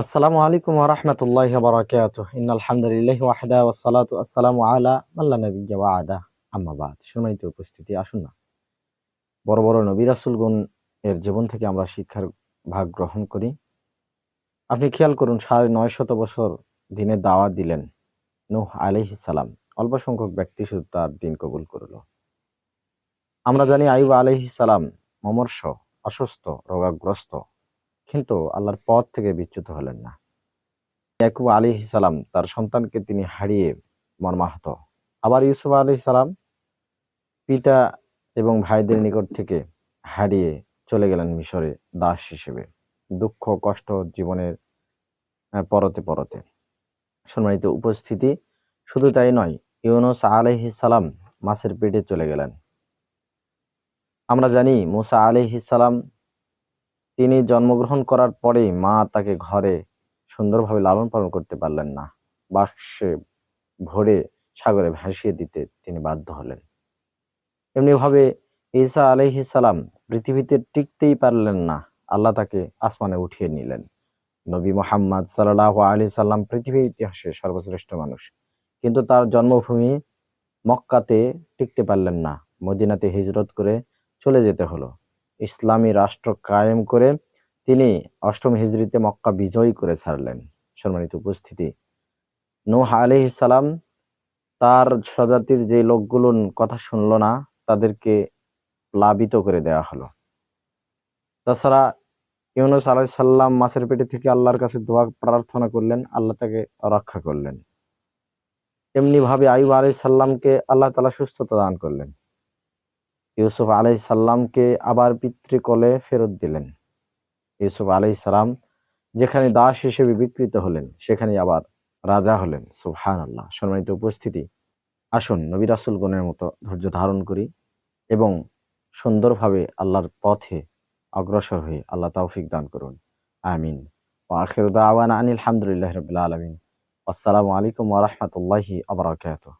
আসসালামু আলাইকুম ওয়াহদা আসসালামু আলা সম্মানিত উপস্থিতি, আসুন না। বড় বড় নবী এর জীবন থেকে আমরা শিক্ষার ভাগ গ্রহণ করি। আপনি খেয়াল করুন, সাড়ে নয় শত বছর দিনের দাওয়াত দিলেন নূহ আলাইহিস অল্প সংখ্যক ব্যক্তি শুধু তার দিন কবুল করল। আমরা জানি আইয়ুব আলাইহিস মমর্ষ, অসুস্থ, রোগাগ্রস্ত কিন্তু আল্লাহর পথ থেকে বিচ্যুত হলেন না। ইয়াকুব আলী সালাম তার সন্তানকে তিনি হারিয়ে মর্মাহত। আবার ইউসুফ আলী সালাম পিতা এবং ভাইদের নিকট থেকে হারিয়ে চলে গেলেন মিশরে দাস হিসেবে। দুঃখ, কষ্ট জীবনের পরতে পরতে। সম্মানিত উপস্থিতি, শুধু তাই নয়, ইউনুস সালাম মাছের পেটে চলে গেলেন। আমরা জানি, মুসা সালাম তিনি জন্মগ্রহণ করার পরেই মা তাকে ঘরে সুন্দরভাবে লালন পালন করতে পারলেন না। বাক্সে ভরে সাগরে ভাসিয়ে দিতে তিনি বাধ্য হলেন। এমনিভাবে ঈসা আলাইহিস সালাম পৃথিবীতে টিকতেই পারলেন না। আল্লাহ তাকে আসমানে উঠিয়ে নিলেন। নবী মোহাম্মদ সাল্লাহ আলি সাল্লাম পৃথিবীর ইতিহাসে সর্বশ্রেষ্ঠ মানুষ। কিন্তু তার জন্মভূমি মক্কাতে টিকতে পারলেন না। মদিনাতে হিজরত করে চলে যেতে হলো। ইসলামী রাষ্ট্র কায়েম করে তিনি অষ্টম হিজরিতে মক্কা বিজয়ী করে ছাড়লেন। সম্মানিত উপস্থিতি, নূহ আলাইহিস সালাম তার স্বজাতির যে লোকগুলো কথা শুনলো না, তাদেরকে প্লাবিত করে দেওয়া হলো। তাছাড়া ইউনুস আলাইহিস সাল্লাম মাছের পেটে থেকে আল্লাহর কাছে দোয়া প্রার্থনা করলেন, আল্লাহ তাকে রক্ষা করলেন। এমনি ভাবে আইব আলাইহিস সাল্লামকে আল্লাহ তালা সুস্থতা দান করলেন। ইউসুফ আলাইহিস সাল্লামকে আবার পিতৃকলে ফেরত দিলেন। ইউসুফ আলাইহিস সালাম যেখানে দাস হিসেবে বিকৃত হলেন, সেখানে আবার রাজা হলেন। সুবহান আল্লাহ সম্মানিত উপস্থিতি, আসুন নবী রাসূলগণের মতো ধৈর্য ধারণ করি এবং সুন্দরভাবে আল্লাহর পথে অগ্রসর হয়ে আল্লাহ তৌফিক দান করুন। আমিন। ওয়া আখিরু দাওয়ানা আনিল হামদুলিল্লাহি রাব্বিল আলামিন। আসসালামু আলাইকুম ওয়া রাহমাতুল্লাহি ওয়া বারাকাতুহু।